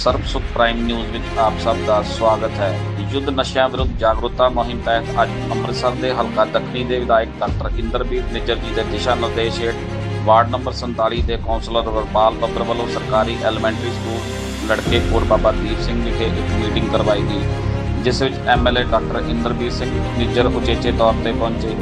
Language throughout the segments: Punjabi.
ਸਰਬ ਪ੍ਰਾਈਮ ਨਿਊਜ਼ ਵਿੱਚ ਆਪ ਸਭ ਦਾ ਸਵਾਗਤ ਹੈ। ਯੁੱਧ ਨਸ਼ਿਆਂ ਵਿਰੁੱਧ ਜਾਗਰੂਕਤਾ ਮੁਹਿੰਮ ਤਹਿਤ ਅੱਜ ਅੰਮ੍ਰਿਤਸਰ ਦੇ ਹਲਕਾ ਦੱਖਣੀ ਦੇ ਵਿਧਾਇਕ ਡਾਕਟਰ ਇੰਦਰਬੀਰ ਨਿੱਜਰ ਜੀ ਦੇ ਦਿਸ਼ਾ ਨਿਰਦੇਸ਼ ਹੇਠ ਵਾਰਡ ਨੰਬਰ 47 ਦੇ ਕੌਂਸਲਰ ਵਰਪਾਲ ਬੱਬਰ ਵੱਲੋਂ ਸਰਕਾਰੀ ਐਲੀਮੈਂਟਰੀ ਸਕੂਲ ਲੜਕੇ ਕੋਟ ਬਾਬਾ ਦੀਪ ਸਿੰਘ ਵਿਖੇ ਇੱਕ ਮੀਟਿੰਗ ਕਰਵਾਈ ਗਈ, ਜਿਸ ਵਿੱਚ ਐਮਐਲਏ ਡਾਕਟਰ ਇੰਦਰਬੀਰ ਸਿੰਘ ਨਿੱਜਰ ਉਚੇਚੇ ਤੌਰ ਤੇ ਪਹੁੰਚੇ।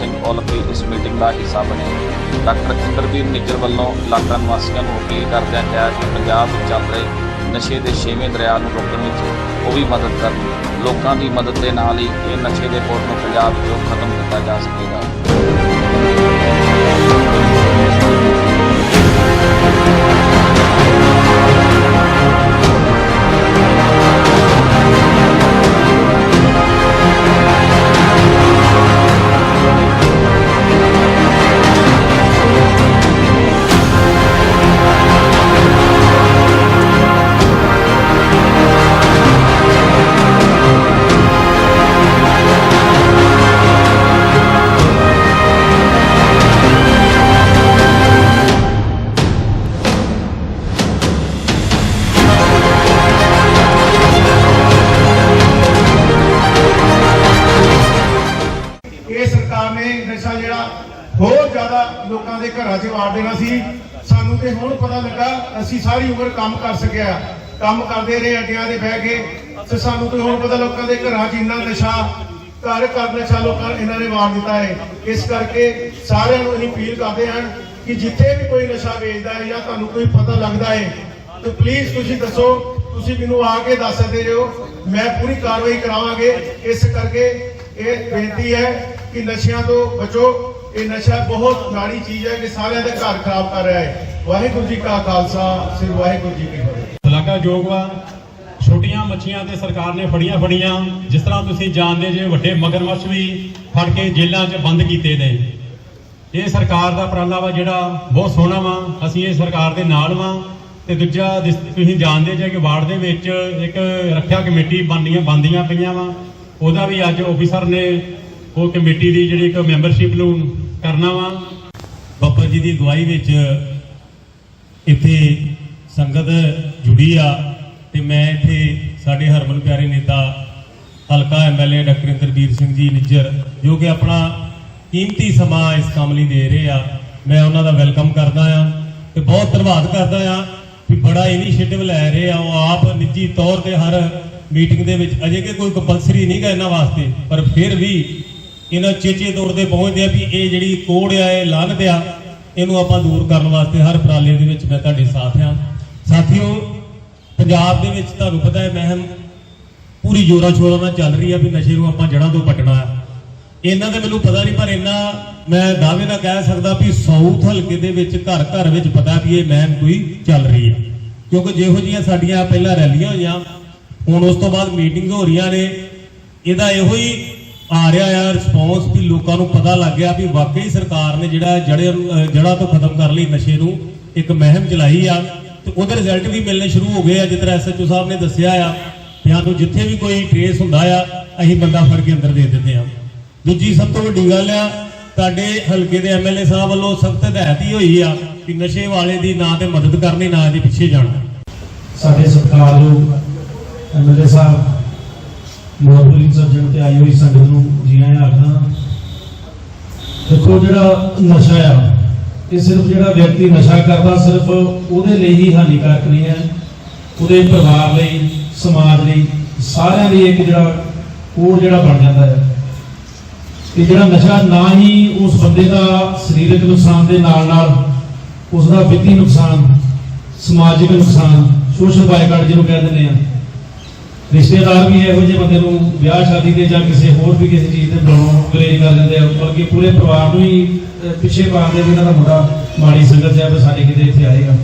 ਸਿੰਘ ਔਲਖ ਇਸ ਮੀਟਿੰਗ ਦਾ ਹਿੱਸਾ ਬਣੇ। ਡਾਕਟਰ ਇੰਦਰਬੀਰ ਨਿੱਜਰ ਵੱਲੋਂ ਇਲਾਕਾ ਨਿਵਾਸੀਆਂ ਨੂੰ ਅਪੀਲ ਕਰਦਿਆਂ ਕਿਹਾ ਕਿ ਪੰਜਾਬ ਵਿੱਚ ਚੱਲ ਰਹੇ ਨਸ਼ੇ ਦੇ ਛੇਵੇਂ ਦਰਿਆ ਨੂੰ ਰੋਕਣ ਵਿੱਚ ਉਹ ਵੀ ਮਦਦ ਕਰਨ। ਲੋਕਾਂ ਦੀ ਮਦਦ ਦੇ ਨਾਲ ਹੀ ਇਹ ਨਸ਼ੇ ਦੇ ਪੁਰ ਨੂੰ ਪੰਜਾਬ ਵਿੱਚੋਂ ਖਤਮ ਕੀਤਾ ਜਾ ਸਕੇਗਾ। ਦੇ ਦੇਣਾ ਸੀ। ਸਾਨੂੰ ਤੇ ਹੁਣ ਪਤਾ ਲੱਗਾ, ਅਸੀਂ ਸਾਰੀ ਉਮਰ ਕੰਮ ਕਰ ਸਕਿਆ। ਕੰਮ ਕਰਦੇ ਰਹੇ, ਅੱਡਿਆਂ ਦੇ ਬਹਿ ਕੇ। ਤੇ ਸਾਨੂੰ ਤੇ ਹੁਣ ਪਤਾ ਲੋਕਾਂ ਦੇ ਘਰਾਂ 'ਚ ਇੰਨਾ ਨਸ਼ਾ, ਘਰ ਘਰ ਨਸ਼ਾ ਲੋਕਾਂ ਇਹਨਾਂ ਨੇ ਵਾੜ ਦਿੱਤਾ ਹੈ। ਇਸ ਕਰਕੇ ਸਾਰਿਆਂ ਨੂੰ ਅਸੀਂ ਅਪੀਲ ਕਰਦੇ ਹਾਂ ਕਿ ਜਿੱਥੇ ਵੀ ਕੋਈ ਨਸ਼ਾ ਵੇਚਦਾ ਹੈ ਜਾਂ ਤੁਹਾਨੂੰ ਕੋਈ ਪਤਾ ਲੱਗਦਾ ਹੈ, ਤੇ ਪਲੀਜ਼ ਤੁਸੀਂ ਦੱਸੋ, ਤੁਸੀਂ ਮੈਨੂੰ ਆ ਕੇ ਦੱਸ ਸਕਦੇ ਹੋ। ਮੈਂ ਪੂਰੀ ਕਾਰਵਾਈ ਕਰਾਵਾਂਗੇ। ਇਸ ਕਰਕੇ ਇਹ ਬੇਨਤੀ ਹੈ ਕਿ ਨਸ਼ਿਆਂ ਤੋਂ ਬਚੋ। ਇਹ ਨਸ਼ਾ ਬਹੁਤ ਮਾੜੀ ਚੀਜ਼ ਹੈ ਕਿ ਸਾਰਿਆਂ ਦੇ ਘਰ ਖਰਾਬ ਕਰ ਰਿਹਾ ਹੈ। ਵਾਹਿਗੁਰੂ ਜੀ ਕਾ ਖਾਲਸਾ, ਸ੍ਰੀ ਵਾਹਿਗੁਰੂ ਜੀ ਕੀ ਫਤਿਹ। ਇਲਾਕਾ ਜੋਗਵਾ ਛੋਟੀਆਂ ਮੱਛੀਆਂ ਤੇ ਸਰਕਾਰ ਨੇ ਫੜੀਆਂ ਫੜੀਆਂ, ਜਿਸ ਤਰ੍ਹਾਂ ਤੁਸੀਂ ਜਾਣਦੇ ਜੇ, ਵੱਡੇ ਮਗਰਮੱਛ ਵੀ ਫੜ ਕੇ ਜੇਲ੍ਹਾਂ 'ਚ ਬੰਦ ਕੀਤੇ ਨੇ। ਇਹ ਸਰਕਾਰ ਦਾ ਉਪਰਾਲਾ ਵਾ ਜਿਹੜਾ ਬਹੁਤ ਸੋਹਣਾ ਵਾ, ਅਸੀਂ ਇਹ ਸਰਕਾਰ ਦੇ ਨਾਲ ਵਾ। ਤੇ ਦੂਜਾ ਤੁਸੀਂ ਜਾਣਦੇ ਜੇ ਕਿ ਵਾਰਡ ਦੇ ਵਿੱਚ ਇੱਕ ਰੱਖਿਆ ਕਮੇਟੀ ਬਣਦੀਆਂ ਬੰਦੀਆਂ ਪਈਆਂ ਵਾ। ਉਹਦਾ ਵੀ ਅੱਜ ਆਫੀਸਰ ਨੇ ਉਹ ਕਮੇਟੀ ਦੀ ਜਿਹੜੀ ਇੱਕ ਮੈਂਬਰਸ਼ਿਪ ਨੂੰ ਕਰਨਾ ਵਾ, ਬਾਬਾ ਜੀ ਦੀ ਅਗਵਾਈ ਵਿੱਚ ਇੱਥੇ ਸੰਗਤ ਜੁੜੀ ਆ ਤੇ ਮੈਂ ਇੱਥੇ ਸਾਡੇ ਹਰਮਨ ਪਿਆਰੇ ਨੇਤਾ, ਹਲਕਾ ਐਮਐਲਏ ਡਾਕਟਰ ਇੰਦਰਬੀਰ ਸਿੰਘ ਜੀ ਨਿੱਜਰ, ਜੋ ਕਿ ਆਪਣਾ ਕੀਮਤੀ ਸਮਾਂ ਇਸ ਕੰਮ ਲਈ ਦੇ ਰਹੇ ਆ, ਮੈਂ ਉਹਨਾਂ ਦਾ ਵੈਲਕਮ ਕਰਦਾ ਆ ਤੇ ਬਹੁਤ ਧੰਨਵਾਦ ਕਰਦਾ ਆ ਵੀ ਬੜਾ ਇਨੀਸ਼ੀਏਟਿਵ ਲੈ ਰਹੇ ਆ, ਉਹ ਆਪ ਨਿੱਜੀ ਤੌਰ ਤੇ ਹਰ ਮੀਟਿੰਗ ਦੇ ਵਿੱਚ ਅਜੇ ਕਿ ਕੋਈ ਕੰਪਲਸਰੀ ਨਹੀਂ ਗਾ ਇਹਨਾਂ ਵਾਸਤੇ, ਪਰ ਫਿਰ ਵੀ ਇਹਨਾਂ ਚੇਚੇ ਤੌਰ ਤੇ ਪਹੁੰਚਦੇ ਆ ਵੀ ਇਹ ਜਿਹੜੀ ਕੋੜ ਆ, ਇਹ ਲਾਗਤ ਆ, ਇਹਨੂੰ ਆਪਾਂ ਦੂਰ ਕਰਨ ਵਾਸਤੇ ਹਰ ਉਪਰਾਲੇ ਦੇ ਵਿੱਚ ਮੈਂ ਤੁਹਾਡੇ ਸਾਥ ਆ। ਸਾਥੀਓ, ਪੰਜਾਬ ਦੇ ਵਿੱਚ ਤੁਹਾਨੂੰ ਪਤਾ ਹੈ, ਮਹਿਮ ਪੂਰੀ ਜੋਰਾਂ ਸ਼ੋਰਾਂ ਨਾਲ ਚੱਲ ਰਹੀ ਆ ਵੀ ਨਸ਼ੇ ਨੂੰ ਆਪਾਂ ਜੜ੍ਹਾਂ ਤੋਂ ਪੱਟਣਾ ਆ। ਇਹਨਾਂ ਦਾ ਮੈਨੂੰ ਪਤਾ ਨਹੀਂ, ਪਰ ਇੰਨਾ ਮੈਂ ਦਾਅਵੇ ਨਾਲ ਕਹਿ ਸਕਦਾ ਵੀ ਸਾਊਥ ਹਲਕੇ ਦੇ ਵਿੱਚ ਘਰ ਘਰ ਵਿੱਚ ਪਤਾ ਵੀ ਇਹ ਮਹਿਮ ਕੋਈ ਚੱਲ ਰਹੀ ਹੈ ਕਿਉਂਕਿ ਜਿਹੋ ਜੀਆਂ ਸਾਡੀਆਂ ਪਹਿਲਾਂ ਰੈਲੀਆਂ ਹੋਈਆਂ, ਹੁਣ ਉਸ ਤੋਂ ਬਾਅਦ ਮੀਟਿੰਗ ਹੋ ਰਹੀਆਂ ਨੇ, ਇਹਦਾ ਇਹੋ ਹੀ ਆ ਰਿਹਾ ਆ ਰਿਸਪੌਂਸ ਵੀ ਲੋਕਾਂ ਨੂੰ ਪਤਾ ਲੱਗ ਗਿਆ ਵੀ ਵਾਕਈ ਸਰਕਾਰ ਨੇ ਜਿਹੜਾ ਜੜੇ ਜੜਾ ਤੋਂ ਖਤਮ ਕਰ ਲਈ ਨਸ਼ੇ ਨੂੰ, ਇੱਕ ਮਹਿਮ ਚਲਾਈ ਆ। ਤੇ ਉਹਦੇ ਰਿਜ਼ਲਟ ਵੀ ਮਿਲਣੇ ਸ਼ੁਰੂ ਹੋ ਗਏ ਆ, ਜਿਸ ਤਰ੍ਹਾਂ ਐਸਐਚਓ ਸਾਹਿਬ ਨੇ ਦੱਸਿਆ ਆ ਜਾਂ ਤੋਂ ਜਿੱਥੇ ਵੀ ਕੋਈ ਟ੍ਰੇਸ ਹੁੰਦਾ ਆ, ਅਸੀਂ ਬੰਦਾ ਫੜ ਕੇ ਅੰਦਰ ਦੇ ਦਿੰਦੇ ਆ। ਦੂਜੀ ਸਭ ਤੋਂ ਵੱਡੀ ਗੱਲ ਆ ਤੁਹਾਡੇ ਹਲਕੇ ਦੇ ਐਮਐਲਏ ਸਾਹਿਬ ਵੱਲੋਂ ਸਖਤ ਹਦਾਇਤ ਹੀ ਹੋਈ ਆ ਕਿ ਨਸ਼ੇ ਵਾਲੇ ਦੀ ਨਾ ਤੇ ਮਦਦ ਕਰਨੀ, ਨਾ ਇਹਦੇ ਪਿੱਛੇ ਜਾਣਾ। ਸਾਡੇ ਸਤਿਕਾਰਯੋਗ ਐਮਐਲਏ ਸਾਹਿਬ ਮੋਹਬਲੀ ਸੱਜਣ ਤੇ ਆਈ ਹੋਈ ਸੰਗਤ ਨੂੰ ਜੀ ਆਇਆਂ ਆਖਦਾ ਦੇਖੋ ਜਿਹੜਾ ਨਸ਼ਾ ਆ, ਇਹ ਸਿਰਫ ਜਿਹੜਾ ਵਿਅਕਤੀ ਨਸ਼ਾ ਕਰਦਾ ਸਿਰਫ ਉਹਦੇ ਲਈ ਹੀ ਹਾਨੀਕਾਰਕ ਨਹੀਂ ਹੈ, ਉਹਦੇ ਪਰਿਵਾਰ ਲਈ, ਸਮਾਜ ਲਈ, ਸਾਰਿਆਂ ਲਈ ਇੱਕ ਜਿਹੜਾ ਕੋੜ ਜਿਹੜਾ ਬਣ ਜਾਂਦਾ ਹੈ। ਕਿ ਜਿਹੜਾ ਨਸ਼ਾ ਨਾ ਹੀ ਉਸ ਬੰਦੇ ਦਾ ਸਰੀਰਕ ਨੁਕਸਾਨ ਦੇ ਨਾਲ ਨਾਲ ਉਸ ਦਾ ਵਿੱਤੀ ਨੁਕਸਾਨ, ਸਮਾਜਿਕ ਨੁਕਸਾਨ, ਸੋਸ਼ਲ ਬਾਈਕਾਟ ਜਿਹਨੂੰ ਕਹਿ ਦਿੰਦੇ ਆ ਰਿਸ਼ਤੇਦਾਰ ਵੀ ਇਹੋ ਜਿਹੇ ਬੰਦੇ ਨੂੰ ਵਿਆਹ ਸ਼ਾਦੀ ਤੇ ਜਾਂ ਕਿਸੇ ਹੋਰ ਵੀ ਕਿਸੇ ਚੀਜ਼ ਤੇ ਬੁਲਾਉਣ ਗਰੇਜ ਕਰ ਦਿੰਦੇ ਆ, ਬਲਕਿ ਪੂਰੇ ਪਰਿਵਾਰ ਨੂੰ ਹੀ ਪਿੱਛੇ ਪਾਉਂਦੇ ਵੀ ਇਹਨਾਂ ਦਾ ਮੁੰਡਾ ਮਾੜੀ ਸੰਗਤ ਹੈ ਵੀ ਸਾਡੇ ਕਿਤੇ ਇੱਥੇ ਆਏਗਾ।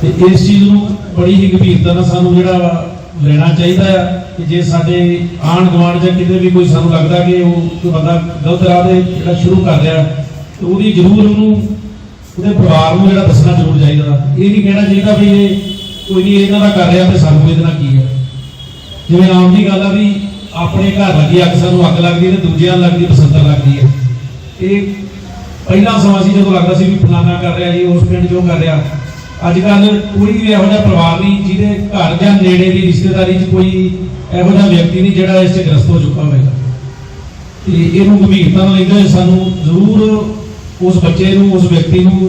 ਤੇ ਇਸ ਚੀਜ਼ ਨੂੰ ਬੜੀ ਹੀ ਗੰਭੀਰਤਾ ਨਾਲ ਸਾਨੂੰ ਜਿਹੜਾ ਲੈਣਾ ਚਾਹੀਦਾ ਆ ਕਿ ਜੇ ਸਾਡੇ ਆਣ ਗੁਆਂਢ ਜਾਂ ਕਿਤੇ ਵੀ ਕੋਈ ਸਾਨੂੰ ਲੱਗਦਾ ਕਿ ਉਹ ਕੋਈ ਬੰਦਾ ਗਲਤ ਰਾਹ 'ਤੇ ਜਿਹੜਾ ਸ਼ੁਰੂ ਕਰ ਰਿਹਾ, ਤੇ ਉਹਦੀ ਜ਼ਰੂਰ ਉਹਨੂੰ, ਉਹਦੇ ਪਰਿਵਾਰ ਨੂੰ ਜਿਹੜਾ ਦੱਸਣਾ ਜ਼ਰੂਰ ਚਾਹੀਦਾ। ਇਹ ਨਹੀਂ ਕਹਿਣਾ ਚਾਹੀਦਾ ਵੀ ਇਹ ਕੋਈ ਨਹੀਂ ਇਹਨਾਂ ਦਾ ਕਰ ਰਿਹਾ ਤੇ ਸਾਨੂੰ ਇਹਦੇ ਨਾਲ ਕੀ ਹੈ? ਜਿਵੇਂ ਆਮ ਦੀ ਗੱਲ ਆ ਵੀ ਆਪਣੇ ਘਰ ਲੱਗੀ, ਅੱਗ ਸਾਨੂੰ ਅੱਗ ਲੱਗਦੀ ਤੇ ਦੂਜਿਆਂ ਨੂੰ ਲੱਗਦੀ ਬਸੰਤਰ ਲੱਗਦੀ ਹੈ। ਇਹ ਪਹਿਲਾ ਸਮਾਂ ਸੀ ਜਦੋਂ ਲੱਗਦਾ ਸੀ ਵੀ ਫਲਾਣਾ ਕਰ ਰਿਹਾ ਜੀ, ਉਸ ਪਿੰਡ ਜੋ ਕਰ ਰਿਹਾ। ਅੱਜ ਕੱਲ ਕੋਈ ਵੀ ਇਹੋ ਜਿਹਾ ਪਰਿਵਾਰ ਨਹੀਂ, ਜਿਹਦੇ ਘਰ ਜਾਂ ਨੇੜੇ ਦੀ ਰਿਸ਼ਤੇਦਾਰੀ 'ਚ ਕੋਈ ਇਹੋ ਜਿਹਾ ਵਿਅਕਤੀ ਨਹੀਂ ਜਿਹੜਾ ਇਸ 'ਚ ਗ੍ਰਸਤ ਹੋ ਚੁੱਕਾ ਹੋਵੇਗਾ ਤੇ ਇਹਨੂੰ ਗੰਭੀਰਤਾ ਨਾਲ ਲੈਂਦੇ ਸਾਨੂੰ ਜ਼ਰੂਰ ਉਸ ਬੱਚੇ ਨੂੰ, ਉਸ ਵਿਅਕਤੀ ਨੂੰ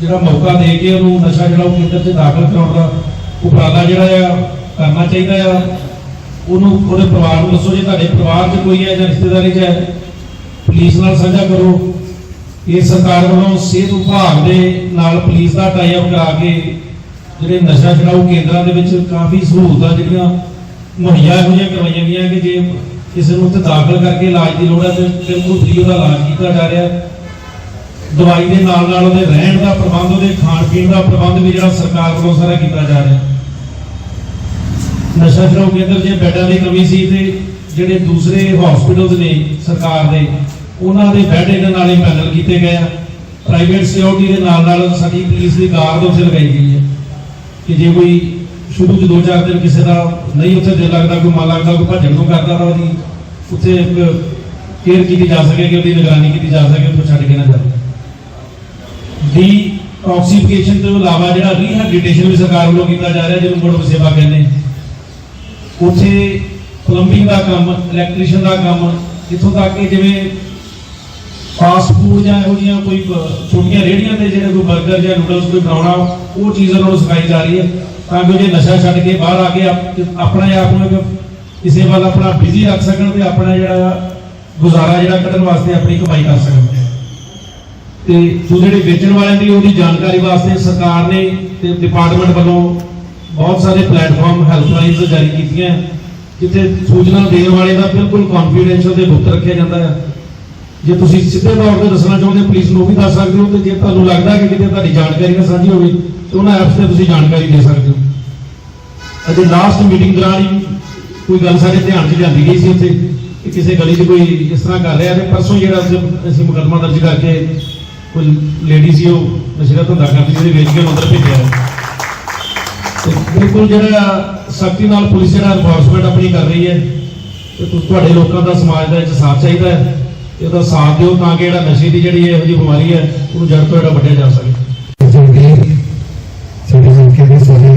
ਜਿਹੜਾ ਮੌਕਾ ਦੇ ਕੇ ਉਹਨੂੰ ਨਸ਼ਾ ਜਿਹੜਾ ਉਹ ਕੇਂਦਰ 'ਚ ਦਾਖਲ ਕਰਾਉਣ ਦਾ ਉਪਰਾਲਾ ਜਿਹੜਾ ਆ ਕਰਨਾ ਚਾਹੀਦਾ ਆ। ਉਹਨੂੰ, ਉਹਦੇ ਪਰਿਵਾਰ ਨੂੰ ਦੱਸੋ ਜੇ ਤੁਹਾਡੇ ਪਰਿਵਾਰ 'ਚ ਕੋਈ ਹੈ ਜਾਂ ਰਿਸ਼ਤੇਦਾਰੀ 'ਚ ਹੈ, ਪੁਲਿਸ ਨਾਲ ਸਾਂਝਾ ਕਰੋ। ਇਹ ਸਰਕਾਰ ਵੱਲੋਂ ਸਿਹਤ ਵਿਭਾਗ ਦੇ ਨਾਲ ਪੁਲਿਸ ਦਾ ਟਾਈ ਅਪ ਕਰਾ ਕੇ ਜਿਹੜੇ ਨਸ਼ਾ ਛਡਾਊ ਕੇਂਦਰਾਂ ਦੇ ਵਿੱਚ ਕਾਫੀ ਸਹੂਲਤਾਂ ਜਿਹੜੀਆਂ ਮੁਹੱਈਆ ਇਹੋ ਜਿਹੀਆਂ ਕਰਵਾਈਆਂ ਗਈਆਂ ਕਿ ਜੇ ਕਿਸੇ ਨੂੰ ਉੱਥੇ ਦਾਖਲ ਕਰਕੇ ਇਲਾਜ ਦੀ ਲੋੜ ਹੈ ਤੇ ਬਿਲਕੁਲ ਫ੍ਰੀ ਉਹਦਾ ਇਲਾਜ ਕੀਤਾ ਜਾ ਰਿਹਾ ਦਵਾਈ ਦੇ ਨਾਲ ਨਾਲ ਉਹਦੇ ਰਹਿਣ ਦਾ ਪ੍ਰਬੰਧ, ਉਹਦੇ ਖਾਣ ਪੀਣ ਦਾ ਪ੍ਰਬੰਧ ਵੀ ਜਿਹੜਾ ਸਰਕਾਰ ਵੱਲੋਂ ਸਾਰਾ ਕੀਤਾ ਜਾ ਰਿਹਾ ਨਸ਼ਾ ਛਡਾਊ ਕੇਂਦਰ ਜੇ ਬੈੱਡਾਂ ਦੀ ਕਮੀ ਸੀ ਤੇ ਜਿਹੜੇ ਦੂਸਰੇ ਹਸਪੀਟਲਸ ਨੇ ਸਰਕਾਰ ਦੇ, ਉਹਨਾਂ ਦੇ ਬੈੱਡ ਇਹਨਾਂ ਨਾਲ ਹੀ ਪੈਨਲ ਕੀਤੇ ਗਏ ਆ। ਪ੍ਰਾਈਵੇਟ ਸਿਕਿਉਰਿਟੀ ਦੇ ਨਾਲ ਨਾਲ ਸਾਡੀ ਪੁਲਿਸ ਦੀ ਗਾਰਡ ਉੱਥੇ ਲਗਾਈ ਗਈ ਹੈ ਕਿ ਜੇ ਕੋਈ ਸ਼ੁਰੂ ਚ ਦੋ ਚਾਰ ਦਿਨ ਕਿਸੇ ਦਾ ਨਹੀਂ ਉੱਥੇ ਦਿਲ ਲੱਗਦਾ, ਕੋਈ ਮਨ ਲੱਗਦਾ, ਕੋਈ ਭੱਜਣ ਨੂੰ ਕਰਦਾ ਤਾਂ ਉਹਦੀ ਉੱਥੇ ਇੱਕ ਕੇਅਰ ਕੀਤੀ ਜਾ ਸਕੇ ਕਿ ਉਹਦੀ ਨਿਗਰਾਨੀ ਕੀਤੀ ਜਾ ਸਕੇ, ਉੱਥੋਂ ਛੱਡ ਕੇ ਨਾ ਜਾਵੇ। ਡੀ ਟੌਕਸੀਫਿਕੇਸ਼ਨ ਤੋਂ ਇਲਾਵਾ ਜਿਹੜਾ ਰੀਹੈਬਿਲਿਟੇਸ਼ਨ ਵੀ ਸਰਕਾਰ ਵੱਲੋਂ ਕੀਤਾ ਜਾ ਰਿਹਾ, ਜਿਹਨੂੰ ਮੁੜ ਸੇਵਾ ਕਹਿੰਦੇ। ਉੱਥੇ ਪਲੰਬਿੰਗ ਦਾ ਕੰਮ ਇਲੈਕਟ੍ਰੀਸ਼ੀਅਨ ਦਾ ਕੰਮ, ਇੱਥੋਂ ਤੱਕ ਕਿ ਜਿਵੇਂ ਫਾਸਟ ਫੂਡ ਜਾਂ ਇਹੋ ਜਿਹੀਆਂ ਕੋਈ ਛੋਟੀਆਂ ਰੇਹੜੀਆਂ ਤੇ ਜਿਹੜੇ ਕੋਈ 버ਗਰ ਜਾਂ ਨੂਡਲਸ ਕੋਈ ਬਣਾਉਣਾ, ਉਹ ਚੀਜ਼ ਉਹਨਾਂ ਨੂੰ ਸਿਖਾਈ ਜਾ ਰਹੀ ਹੈ। ਤਾਂ ਕਿ ਉਹ ਜੇ ਨਸ਼ਾ ਛੱਡ ਕੇ ਬਾਹਰ ਆ ਕੇ ਆਪਣੇ ਆਪ ਨੂੰ ਕਿਸੇ ਵੱਲ ਆਪਣਾ ਬਿਜ਼ੀ ਰੱਖ ਸਕਣ ਤੇ ਆਪਣਾ ਜਿਹੜਾ ਗੁਜ਼ਾਰਾ ਜਿਹੜਾ ਕੱਢਣ ਵਾਸਤੇ ਆਪਣੀ ਕਮਾਈ ਕਰ ਸਕਣ। ਤੇ ਜੋ ਜਿਹੜੇ ਵੇਚਣ ਵਾਲਿਆਂ ਦੀ ਉਹਦੀ ਜਾਣਕਾਰੀ ਵਾਸਤੇ ਸਰਕਾਰ ਨੇ ਤੇ ਡਿਪਾਰਟਮੈਂਟ ਵੱਲੋਂ ਬਹੁਤ ਸਾਰੇ ਪਲੇਟਫਾਰਮ ਹੈਲਪਲਾਈਨਸ ਜਾਰੀ ਕੀਤੀਆਂ ਜਿੱਥੇ ਸੂਚਨਾ ਦੇਣ ਵਾਲੇ ਦਾ ਬਿਲਕੁਲ ਕੰਫੀਡੈਂਸ਼ੀਅਲ ਤੇ ਗੁਪਤ ਰੱਖਿਆ ਜਾਂਦਾ ਹੈ। ਜੇ ਤੁਸੀਂ ਸਿੱਧੇ ਤੌਰ ਤੇ ਦੱਸਣਾ ਚਾਹੁੰਦੇ ਪੁਲਿਸ ਨੂੰ ਉਹ ਵੀ ਦੱਸ ਸਕਦੇ ਹੋ, ਤੇ ਜੇ ਤੁਹਾਨੂੰ ਲੱਗਦਾ ਕਿ ਕਿਤੇ ਤੁਹਾਡੀ ਜਾਣਕਾਰੀ ਨਾ ਸਾਂਝੀ ਹੋਵੇ, ਤੇ ਉਹਨਾਂ ਐਪਸ ਤੇ ਤੁਸੀਂ ਜਾਣਕਾਰੀ ਦੇ ਸਕਦੇ ਹੋ। ਅਜੇ ਲਾਸਟ ਮੀਟਿੰਗ ਦੌਰਾਨ ਹੀ ਕੋਈ ਗੱਲ ਸਾਡੇ ਧਿਆਨ 'ਚ ਲਿਆਂਦੀ ਗਈ ਸੀ ਉੱਥੇ, ਕਿ ਕਿਸੇ ਗਲੀ 'ਚ ਕੋਈ ਇਸ ਤਰ੍ਹਾਂ ਕਰ ਰਿਹਾ ਤੇ ਪਰਸੋਂ ਜਿਹੜਾ ਅਸੀਂ- ਅਸੀਂ ਮੁਕੱਦਮਾ ਦਰਜ ਕਰਕੇ ਕੋਈ ਲੇਡੀ ਸੀ ਉਹ ਨਸ਼ੇ ਦਾ ਧੰਦਾ ਕਰਦੀ ਜਿਹਦੇ ਵੇਚ ਕੇ ਉਹਨੂੰ ਅੰਦਰ ਭੇਜਿਆ। ਬਿਲਕੁਲ ਜਿਹੜਾ ਸਖਤੀ ਨਾਲ ਪੁਲਿਸ ਜਿਹੜਾ ਐਨਫੋਰਸਮੈਂਟ ਆਪਣੀ ਕਰ ਰਹੀ ਹੈ, ਤੇ ਤੁਹਾਡੇ ਲੋਕਾਂ ਦਾ ਸਮਾਜ ਦਾ ਇਹ ਸਾਥ ਚਾਹੀਦਾ ਹੈ, ਤੇ ਸਾਥ ਦਿਓ ਤਾਂ ਕਿ ਜਿਹੜਾ ਨਸ਼ੇ ਦੀ ਜਿਹੜੀ ਇਹੋ ਜਿਹੀ ਬਿਮਾਰੀ ਹੈ, ਉਹਨੂੰ ਜੜ ਤੋਂ ਜਿਹੜਾ ਵੱਢਿਆ ਜਾ ਸਕੇ। ਸਾਡੇ ਹਲਕੇ ਦੇ ਸਾਰੇ,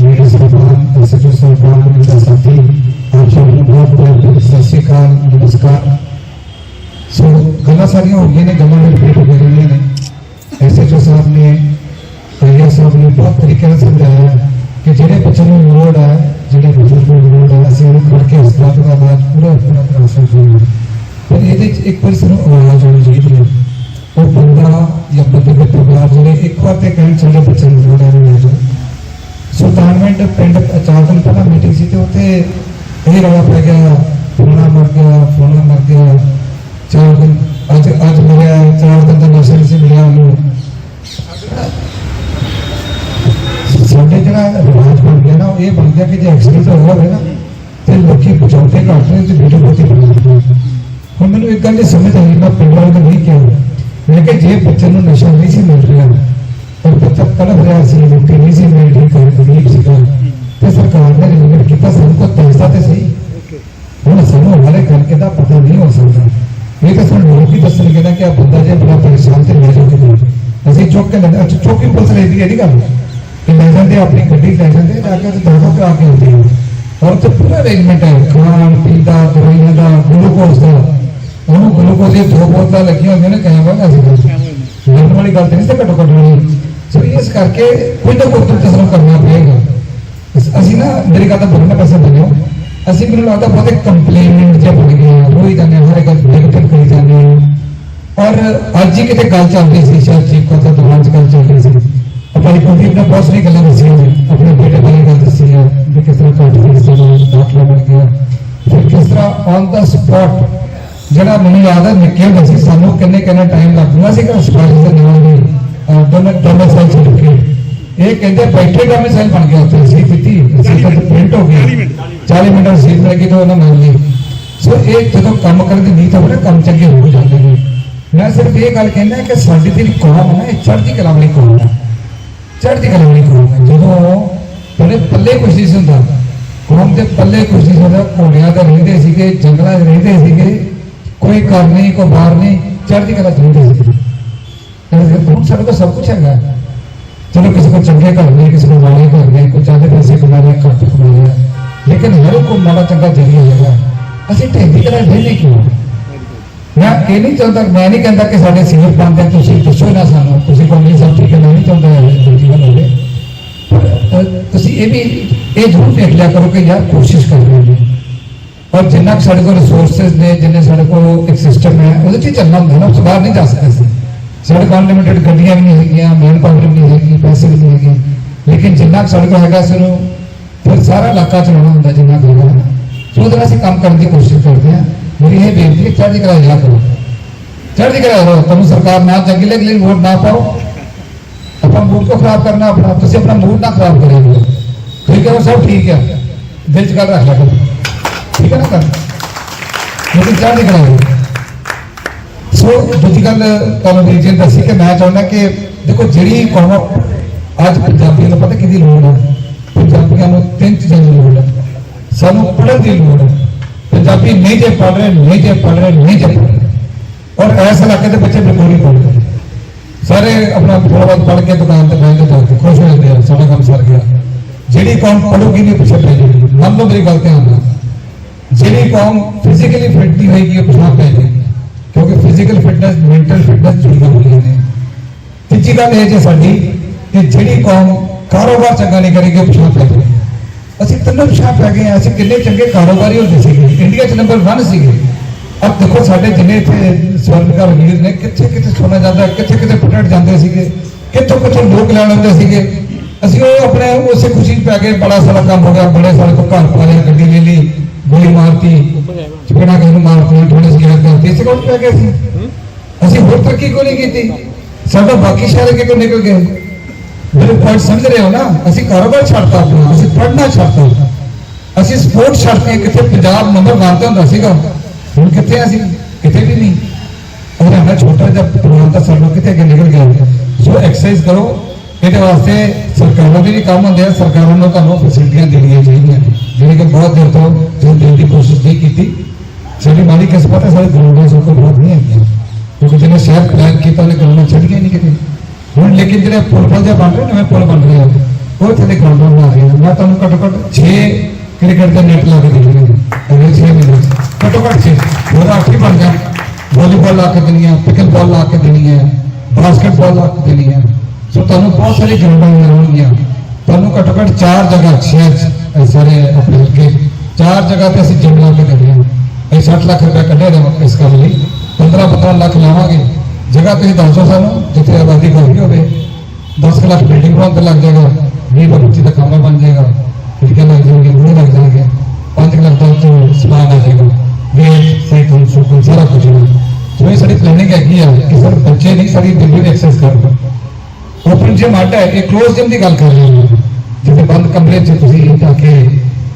ਜਿਹੜੇ ਸਰਕਾਰ ਐਸਐਚਓ ਸਰਕਾਰ ਦੇ ਸਾਥੀ, ਆਪ ਸਭ ਨੂੰ ਬਹੁਤ ਬਹੁਤ ਸਤਿ ਸ਼੍ਰੀ ਅਕਾਲ, ਨਮਸਕਾਰ। ਸੋ ਗੱਲਾਂ ਸਾਰੀਆਂ ਹੋ ਗਈਆਂ ਨੇ, ਗੱਲਾਂ ਦੇ ਰਿਪੀਟ ਹੋ ਗਈਆਂ ਨੇ। ਐਸਐਚਓ ਸਾਹਿਬ ਨੇ ਆਈਆ ਸਾਹਿਬ ਨੇ ਬਹੁਤ ਤਰੀਕੇ ਨਾਲ ਸਮਝਾਇਆ ਕਿ ਜਿਹੜੇ ਬੱਚੇ ਨੂੰ ਲੋੜ ਹੈ, ਜਿਹੜੇ ਬਜ਼ੁਰਗ ਨੂੰ ਲੋੜ ਹੈ, ਅਸੀਂ ਉਹਨੂੰ ਫੜ ਕੇ ਹਸਪਤਾਲ ਦਾ ਇਲਾਜ ਪੂਰਾ ਪੂਰਾ ਕਰਾ ਸਕਦੇ ਹਾਂ। ਪਰ ਇਹਦੇ ਚ ਇੱਕ ਵਾਰ ਸਾਨੂੰ ਆਵਾਜ਼ ਹੋਣੀ ਚਾਹੀਦੀ ਹੈ। ਉਹ ਬੰਦਾ ਜਾਂ ਬੰਦੇ ਦੇ ਪਰਿਵਾਰ ਜਿਹੜੇ ਇੱਕ ਵਾਰ ਤੇ ਕਹਿਣ ਚੱਲੇ ਬੱਚੇ ਨੂੰ ਲੋੜ ਹੈ ਉਹਨੂੰ ਲੈ ਜਾਓ। ਪਿੰਡ ਚਾਰ ਦਿਨ ਪਹਿਲਾਂ ਮੀਟਿੰਗ ਸੀ ਤੇ ਉੱਥੇ ਇਹ ਰੌਲਾ ਪੈ ਗਿਆ, ਫੋਨਾ ਮਰ ਗਿਆ, ਫੋਨਾ ਮਰ ਗਿਆ। ਚਾਰ ਦਿਨ ਅੱਜ ਅੱਜ ਮਿਲਿਆ, ਚਾਰ ਦਿਨ ਦਾ ਨਸ਼ਾ ਸੀ, ਮਿਲਿਆ ਉਹਨੂੰ। ਸਾਡੇ ਜਿਹੜਾ ਰਿਵਾਜ ਬਣ ਗਿਆ ਨਾ ਉਹ ਇਹ ਬਣ ਗਿਆ ਕਿ ਜੇ ਐਕਸੀਡੈਂਟ ਹੋਵੇ ਨਾ, ਤੇ ਲੋਕੀ ਬਚਾਉਂਦੇ ਘੱਟ ਨੇ ਤੇ ਵੀਡੀਓ ਬਹੁਤੀ ਬਣਾਉਂਦੇ ਹੁਣ ਮੈਨੂੰ ਇੱਕ ਗੱਲ ਸਮਝ ਆਈ, ਮੈਂ ਪਿੰਡ ਵਾਲੇ ਨਹੀਂ ਕਿਹਾ। ਮੈਂ ਕਿ ਜੇ ਬੱਚੇ ਨੂੰ ਨਸ਼ਾ ਨਹੀਂ ਸੀ ਮਿਲ ਰਿਹਾ, ਔਰ ਬੱਚਾ ਤੜਫ ਰਿਹਾ ਸੀ, ਰੋਟੀ ਨਹੀਂ ਸੀ ਮਿਲ ਰਹੀ, ਘਰ ਗਰੀਬ ਸੀਗਾ, ਤੇ ਸਰਕਾਰ ਨੇ ਰਿਲੀਵਰ ਕੀਤਾ, ਸਾਨੂੰ ਕੋ ਪੈਸਾ ਤੇ ਸਹੀ। ਹੁਣ ਸਾਨੂੰ ਹਮਾਰੇ ਕਰਕੇ ਦਾ ਪਤਾ ਨਹੀਂ ਹੋ ਸਕਦਾ। ਇਹ ਤਾਂ ਸਾਨੂੰ ਲੋਕ ਹੀ ਦੱਸਣਗੇ ਨਾ ਕਿ ਆ ਬੰਦਾ ਜੇ ਬੜਾ ਪਰੇਸ਼ਾਨ ਤੇ ਲੈ ਜਾਓ ਕਿਤੇ। ਅਸੀਂ ਚੁੱਕ ਕੇ ਲੈਂਦੇ ਜਾ- ਅੱਛਾ, ਚੌਕੀ ਪੁਲਿਸ ਲੈਂਦੀ ਹੈ ਨਹੀਂ ਗੱਲ। ਕਿ ਲੈ ਜਾਂਦੇ ਆਪਣੀ ਗੱਡੀ ਲੈ ਜਾਂਦੇ ਜਾ ਕੇ ਦਾਵਾ ਕਰਾ ਕੇ ਆਉਂਦੇ ਆ ਔਰ ਤੇ ਪੂਰਾ ਅਰੇਂਜਮੈਂਟ ਹੈ ਖਾਣ ਪੀਣ ਦਾ ਦਵਾਈਆਂ ਦਾ ਗਲੂਕੋਜ਼ ਦਾ। ਉਹਨੂੰ ਗਲੂਕੋਜ਼ ਦੀਆਂ ਦੋ ਬੋਤਲਾਂ ਲੱਗੀਆਂ ਹੁੰਦੀਆਂ ਨੇ ਕਹਿਆ ਵਾ ਅਸੀਂ ਲੜਨ ਵਾਲੀ ਗੱਲ ਨਹੀਂ ਤੇ ਘੱਟੋ ਘੱਟ ਹੋਣੀ। ਸੋ ਇਸ ਕਰਕੇ ਕੋਈ ਨਾ ਕੋਈ ਤਾਂ ਸਾਨੂੰ ਕਰਨਾ ਪਏਗਾ। ਅਸੀਂ ਨਾ ਮੇਰੀ ਗੱਲ ਦਾ ਬੋਲਣਾ ਪਸੰਦ ਨਹੀਂ ਅਸੀਂ ਮੈਨੂੰ ਲੱਗਦਾ ਬਹੁਤ ਇੱਕ ਜਿਹਾ ਬਣ ਗਿਆ ਰੋਈ ਜਾਂਦੇ ਹਾਂ, ਹਰ ਇੱਕ ਗੱਲ ਨੈਗੇਟਿਵ ਕਰੀ ਜਾਂਦੇ ਹਾਂ। ਔਰ ਅੱਜ ਹੀ ਕਿਤੇ ਗੱਲ ਚੱਲਦੀ ਸੀ ਸ਼ਾਇਦ ਚੀਫ ਕੋਲ ਦੁਕਾਨ 'ਚ ਗੱਲ ਚੱਲ ਰਹੀ ਸੀ। ਆਪਣੀ ਕੁਲਦੀਪ ਨੇ ਬਹੁਤ ਸਾਰੀ ਗੱਲਾਂ ਦੱਸੀਆਂ ਨੇ ਆਪਣੇ ਬੇਟੇ ਬਾਰੇ ਗੱਲ ਦੱਸੀ ਹੈ ਵੀ ਕਿਸ ਤਰ੍ਹਾਂ ਕਾਨਫੀਡੈਂਸ ਦੇ ਨਾਲ ਦਾਖਲਾ ਮਿਲ ਗਿਆ ਫਿਰ ਕਿਸ ਤਰ੍ਹਾਂ ਔਨ ਦਾ ਸਪੌਟ ਜਿਹੜਾ ਮੈਨੂੰ ਯਾਦ ਹੈ ਨਿੱਕੇ ਹੁੰਦੇ ਸੀ ਸਾਨੂੰ ਕਿੰਨੇ ਕਿੰਨੇ ਟਾਈਮ ਲੱਗਦਾ ਸੀ ਕਿ ਸਪਾਈਸ ਦੇ ਨਾਲ ਵੀ ਦੋਨੋਂ ਦੋਨੋਂ ਸਾਈਡ ਚ ਕੇ ਇਹ ਕਹਿੰਦੇ ਬੈਠੇ ਕੰਮ ਸੈਲ ਬਣ ਗਿਆ ਉੱਥੇ ਸੀ ਦਿੱਤੀ ਸੀ ਤਾਂ ਪ੍ਰਿੰਟ ਹੋ ਗਈ 40 ਮਿੰਟ ਦੀ ਸੀਟ ਲੱਗੀ ਤਾਂ ਉਹਨਾਂ ਮੰਨ ਲਈ ਸੋ ਇਹ ਜਦੋਂ ਕੰਮ ਕਰਨ ਦੀ ਨੀਤ ਹੋਵੇ ਨਾ ਕੰਮ ਚੰਗੇ ਹੋ ਜਾਂਦੇ ਨੇ ਮੈਂ ਸਿਰਫ ਇਹ ਗੱਲ ਕਹਿੰਦਾ ਕਿ ਸਾਡੀ ਜਿਹੜੀ ਕੌਮ ਹੈ ਨਾ ਇਹ ਚੜ੍ਹਦੀ ਕਲਾ ਵਾਲੀ ਕੌਮ ਹੈ ਚੜ੍ਹਦੀ ਕਲਾ ਵਾਲੀ ਕੌਮ ਹੈ ਜਦੋਂ ਪਹਿਲੇ ਪੱਲੇ ਕੁਛ ਨਹੀਂ ਸੀ ਹੁੰਦਾ ਕੌਮ ਦੇ ਪੱਲੇ ਕੁਛ ਨਹੀਂ ਸੀ ਹੁੰਦਾ ਘੋੜਿਆਂ ਤੇ ਰਹਿੰਦੇ ਸੀਗੇ ਜੰਗਲਾਂ 'ਚ ਰਹਿੰਦੇ ਸੀਗੇ ਕੋਈ ਘਰ ਨਹੀਂ ਕੋਈ ਬਾਹਰ ਨਹੀਂ ਚੜ੍ਹਦੀ ਕਲਾ 'ਚ ਰਹਿੰਦੇ ਸੀਗੇ ਕਹਿੰਦੇ ਹੁਣ ਸਾਡੇ ਕੋਲ ਸਭ ਕੁਝ ਹੈਗਾ ਚਲੋ ਕਿਸੇ को ਚੰਗੇ ਘਰ ਨਹੀਂ ਕਿਸੇ को ਮਾੜੇ ਘਰ ਨਹੀਂ ਕੋਈ ਚਾਹਦੇ ਪੈਸੇ ਕਮਾ ਰਿਹਾ ਘੱਟ ਕਮਾ ਰਿਹਾ ਲੇਕਿਨ ਹਰ ਕੋਈ ਮਾੜਾ ਚੰਗਾ ਜਰੀਆ ਹੈਗਾ ਅਸੀਂ ਢੇਡੀ ਤਰ੍ਹਾਂ ਢੇਲੇ ਕਿਉਂ ਮੈਂ ਇਹ ਨਹੀਂ ਚਾਹੁੰਦਾ ਮੈਂ ਨਹੀਂ ਕਹਿੰਦਾ ਕਿ ਸਾਡੇ ਸੀਨੀਅਰ ਬੰਦੇ ਆ, ਤੁਸੀਂ ਇਹ ਵੀ ਇਹ ਜ਼ਰੂਰ ਦੇਖ ਲਿਆ ਕਰੋ ਕਿ ਯਾਰ ਕੋਸ਼ਿਸ਼ ਕਰ ਰਹੇ ਨੇ ਔਰ ਜਿੰਨਾ ਕੁ ਸਾਡੇ ਕੋਲ ਰਿਸੋਰਸਸ ਨੇ ਜਿੰਨੇ ਸਾਡੇ ਕੋਲ ਇੱਕ ਸਿਸਟਮ ਹੈ ਉਹਦੇ 'ਚ ਹੀ ਚੱਲਣਾ ਹੁੰਦਾ ਨਾ ਉਸ ਤੋਂ ਬਾਹਰ ਨਹੀਂ ਜਾ ਸਕਦੇ ਅਸੀਂ ਸਾਡੇ ਕੋਲ ਅਨਲਿਮਿਟਿਡ ਗੱਡੀਆਂ ਵੀ ਨਹੀਂ ਹੈਗੀਆਂ ਮੈਨ ਪਾਵਰ ਵੀ ਨਹੀਂ ਹੈਗੀ ਪੈਸੇ ਵੀ ਨਹੀਂ ਹੈਗੇ ਲੇਕਿਨ ਜਿੰਨਾ ਕੁ ਸਾਡੇ ਕੋਲ ਹੈਗਾ ਸਾਨੂੰ ਫਿਰ ਸਾਰਾ ਇਲਾਕਾ ਚਲਾਉਣਾ ਹੁੰਦਾ ਜਿੰਨਾ ਕੁ ਹੈਗਾ ਸੋ ਉਹਦੇ ਨਾਲ ਅਸੀਂ ਕੰਮ ਕਰਨ ਦੀ ਕੋਸ਼ਿਸ਼ ਕਰਦੇ ਹਾਂ ਮੇਰੀ ਇਹ ਬੇਨਤੀ ਹੈ ਚੜ੍ਹਦੀ ਕਲਾ ਰਿਹਾ ਕਰੋ ਚੜ੍ਹਦੀ ਕਲਾ ਰਹੋ ਤੁਹਾਨੂੰ ਸਰਕਾਰ ਨਾ ਚੰਗੀ ਲੱਗ ਲਈ ਵੋਟ ਨਾ ਪਾਓ अपना मूड को खराब करना अपना तुझे अपना मूड ना खराब करेंगे ਠੀਕ ਹੈ ਉਹ ਸਭ ਠੀਕ ਹੈ। ਦਿਲ ਚ ਗੱਲ ਰੱਖ ਲੈ ਠੀਕ ਹੈ ਨਾ ਕਰ ਮੈਨੂੰ ਚਾਹ ਨਹੀਂ ਕਰਾਂਗੇ ਸੋ ਦੂਜੀ ਗੱਲ, ਤੁਹਾਨੂੰ ਵੀ ਜੇ ਦੱਸੀ ਕਿ ਮੈਂ ਚਾਹੁੰਦਾ ਕਿ ਦੇਖੋ, ਜਿਹੜੀ ਕੌਮ ਅੱਜ ਪੰਜਾਬੀਆਂ ਨੂੰ ਪਤਾ ਕਿਹਦੀ ਲੋੜ ਹੈ? ਪੰਜਾਬੀਆਂ ਨੂੰ ਤਿੰਨ ਚੀਜ਼ਾਂ ਦੀ ਲੋੜ ਹੈ। ਸਾਨੂੰ ਪੜਨ ਦੀ ਲੋੜ ਹੈ। ਪੰਜਾਬੀ ਨਹੀਂ ਜੇ ਪੜ ਰਹੇ, ਨਹੀਂ ਜੇ ਪੜ ਰਹੇ, ਨਹੀਂ ਜੇ ਔਰ ਐਸ ਇਲਾਕੇ ਦੇ ਬੱਚੇ ਬਿਲਕੁਲ ਨਹੀਂ ਪੜਦੇ ਸਾਰੇ ਆਪਣਾ ਥੋੜਾ ਬਹੁਤ ਪੜ ਕੇ ਦੁਕਾਨ ਤੇ ਬੈਠ ਕੇ ਖੁਸ਼ ਹੋ ਜਾਂਦੇ ਆ, ਸਾਡਾ ਕੰਮ ਸਰ ਗਿਆ। ਜਿਹੜੀ ਕੌਮ ਪੜੂਗੀ ਨਹੀਂ ਪਿੱਛੇ ਪੈ ਜਾਏਗੀ ਮੰਨ ਲਓ ਮੇਰੀ ਗੱਲ ਧਿਆਨ ਨਾਲ ਜਿਹੜੀ ਕੌਮ ਫਿਜ਼ੀਕਲੀ ਫਿੱਟ ਨਹੀਂ ਹੋਏਗੀ ਉਹ ਪਿਛਾਂ ਪੈ ਜਾਏਗੀ ਕਿਉਂਕਿ ਫਿਜ਼ੀਕਲ ਫਿਟਨੈਸ ਮੈਂਟਲ ਫਿਟਨੈਸ ਜੁੜੀਆਂ ਹੋਈਆਂ ਨੇ ਤੀਜੀ ਗੱਲ ਇਹ ਜੇ ਸਾਡੀ ਕਿ ਜਿਹੜੀ ਕੌਮ ਕਾਰੋਬਾਰ ਚੰਗਾ ਨਹੀਂ ਕਰੇਗੀ ਉਹ ਪਿਛਾਂ ਪੈ ਜਾਏਗੀ ਅਸੀਂ ਤਿੰਨੋਂ ਪਿਛਾਂ ਪੈ ਗਏ ਹਾਂ ਅਸੀਂ ਕਿੰਨੇ ਚੰਗੇ ਕਾਰੋਬਾਰੀ ਹੁੰਦੇ ਸੀਗੇ ਇੰਡੀਆ 'ਚ ਨੰਬਰ 1 ਸੀਗੇ ਅਬ ਦੇਖੋ ਸਾਡੇ ਜਿੰਨੇ ਇੱਥੇ ਸਵਰਨਕਾਰ ਵੀਰ ਨੇ ਕਿੱਥੇ ਕਿੱਥੇ ਸੁਣਿਆ ਜਾਂਦਾ ਕਿੱਥੇ ਕਿੱਥੇ ਪਟੜ ਜਾਂਦੇ ਸੀਗੇ ਕਿੱਥੋਂ ਕਿੱਥੋਂ ਲੋਕ ਲੈਣ ਆਉਂਦੇ ਸੀਗੇ ਅਸੀਂ ਉਹ ਆਪਣੇ ਉਸੇ ਖੁਸ਼ੀ 'ਚ ਪੈ ਗਏ, ਬੜਾ ਸਾਰਾ ਕੰਮ ਹੋ ਗਿਆ, ਬੜੇ ਸਾਰੇ ਕੋ ਘਰ ਪਾ ਲਿਆ ਗੱਡੀ ਲੈ ਲਈ, ਗੋਲੀ ਮਾਰਤੀ ਚਪੇੜਾ ਕਿਸੇ ਨੂੰ ਮਾਰਤੀ ਥੋੜੇ ਸਿਆਰ ਕਰਤੀ, ਇਸੇ ਕੋਲ ਪੈ ਗਏ ਸੀ ਅਸੀਂ ਹੋਰ ਤਰੱਕੀ ਕਿਉਂ ਨਹੀਂ ਕੀਤੀ? ਸਾਡਾ ਬਾਕੀ ਸ਼ਹਿਰ ਅੱਗੇ ਕਿਉਂ ਨਿਕਲ ਗਏ ਮੇਰੇ ਪੁਆਇੰਟ ਸਮਝ ਰਹੇ ਹੋ ਨਾ? ਅਸੀਂ ਕਾਰੋਬਾਰ ਛੱਡਤਾ ਆਪਣਾ, ਅਸੀਂ ਪੜ੍ਹਨਾ ਛੱਡਤਾ। ਅਸੀਂ ਸਪੋਰਟ ਛੱਡ ਕੇ ਕਿੱਥੇ ਪੰਜਾਬ ਨੰਬਰ ਮਾਰਦਾ ਹੁੰਦਾ ਸੀਗਾ। ਹੁਣ ਕਿੱਥੇ ਅਸੀਂ? ਕਿਤੇ ਵੀ ਨਹੀਂ। ਔਰ ਹਨਾ ਛੋਟਾ ਜਿਹਾ ਪ੍ਰੋਗਰਾਮ ਤਾਂ ਸਾਨੂੰ ਕਿਤੇ ਅੱਗੇ ਨਿਕਲ ਗਿਆ? ਸੋ ਐਕਸਰਸਾਈਜ਼ ਕਰੋ ਇਹਦੇ ਵਾਸਤੇ ਸਰਕਾਰਾਂ ਦੇ ਵੀ ਕੰਮ ਹੁੰਦੇ ਆ, ਸਰਕਾਰਾਂ ਨੂੰ ਤੁਹਾਨੂੰ ਫੈਸਿਲਿਟੀਆਂ ਦੇਣੀਆਂ ਚਾਹੀਦੀਆਂ ਨੇ। ਜਿਹੜੀ ਕਿ ਬਹੁਤ ਦੇਰ ਤੋਂ ਜੋ ਦੇਣ ਦੀ ਕੋਸ਼ਿਸ਼ ਨਹੀਂ ਕੀਤੀ। ਸਾਡੀ ਮਾਲੀ ਕਿਸਮਤ ਹੈ, ਸਾਡੇ ਗਰਾਊਂਡਾਂ ਸੋ ਬਹੁਤ ਨਹੀਂ ਹੈਗੀਆਂ। ਕਿਉਂਕਿ ਜਿਹਨੇ ਸ਼ਹਿਰ ਪਲਾਨ ਕੀਤਾ, ਉਹਨੇ ਗਰਾਊਂਡਾਂ ਛੱਡੀਆਂ ਨਹੀਂ ਕਿਤੇ। ਹੁਣ ਲੇਕਿਨ ਜਿਹੜੇ ਪੁਲ ਪੁਲ ਜਿਹਾ ਬਣ ਰਹੇ, ਨਵੇਂ ਪੁਲ ਬਣ ਰਹੇ ਆ, ਉਹ ਥੱਲੇ ਗਰਾਊਂਡਾਂ ਬਣਾ ਰਹੇ ਆ। ਮੈਂ ਤੁਹਾਨੂੰ ਘੱਟੋ ਘੱਟ 6 ਕ੍ਰਿਕਟ ਦੇ ਨੈਟ ਲਾ ਕੇ ਦੇ ਰਹੇ ਅਗਲੇ 6 ਮਹੀਨੇ। 'ਚ। ਘੱਟੋ ਘੱਟ 6 ਹੋਰ ਅੱਠ ਹੀ ਬਣ ਜਾਣ। ਵਾਲੀਬਾਲ ਲਾ ਕੇ ਦੇਣੀ ਹੈ ਪਿਕਲ ਬਾਲ ਲਾ ਕੇ ਦੇਣੀ ਹੈ ਬਾਸਕਟਬਾਲ ਲਾ ਕੇ ਦੇਣੀ ਹੈ ਸੋ ਤੁਹਾਨੂੰ ਬਹੁਤ ਸਾਰੀ ਗਰਾਊਂਡਾਂ ਮਿਲਣਗੀਆਂ। ਤੁਹਾਨੂੰ ਘੱਟੋ ਘੱਟ ਚਾਰ ਜਗ੍ਹਾ ਸ਼ਹਿਰ ਸਾਰੇ ਆਪਣੇ ਅੱਗੇ। ਚਾਰ ਜਗ੍ਹਾ ਤੇ ਅਸੀਂ ਜਿਮ ਲਾ ਕੇ ਦੇ ਰਹੇ ਅਸੀਂ 60 ਲੱਖ ਰੁਪਏ ਕੱਢਿਆ ਨੇ ਇਸ ਕੰਮ ਲਈ। 15 15 ਲੱਖ ਲਾਵਾਂਗੇ। ਜਗ੍ਹਾ ਤੁਸੀਂ ਦੱਸੋ ਸਾਨੂੰ, ਜਿੱਥੇ ਆਬਾਦੀ ਘੱਟ ਹੋਵੇ। 10 ਕੁ ਲੱਖ ਬਿਲਡਿੰਗ ਬਣਾਉਣ ਤੇ ਲੱਗ ਜਾਏਗਾ। 20 ਬੱਚੀ ਦਾ ਕਮਰਾ ਬਣ ਜਾਏਗਾ। ਖਿੜਕੀਆਂ ਲੱਗ ਜਾਣਗੀਆਂ ਬੂਹੇ ਲੱਗ ਜਾਣਗੇ। 5 ਲੱਖ ਦਾ ਤੋਂ ਸਮਾਨ ਆ ਜਾਏਗਾ। ਵੇਟ ਸਾਈਕਲ ਸੁਕਲ ਸਾਰਾ ਕੁਝ ਹੈ ਸਾਡੀ ਪਲੈਨਿੰਗ ਹੈਗੀ ਆ ਕਿ ਸਰ ਬੱਚੇ ਨਹੀਂ, ਸਾਡੀ ਦਿੱਲੀ ਐਕਸੈਸ ਕਰਨ ਓਪਨ ਜਿਮ ਆਟਾ ਹੈ ਇਹ ਕਲੋਜ਼ ਜਿਮ ਦੀ ਗੱਲ ਕਰ ਰਹੇ ਹਾਂ ਜਿੱਥੇ ਬੰਦ ਕਮਰੇ 'ਚ ਤੁਸੀਂ ਜਾ ਕੇ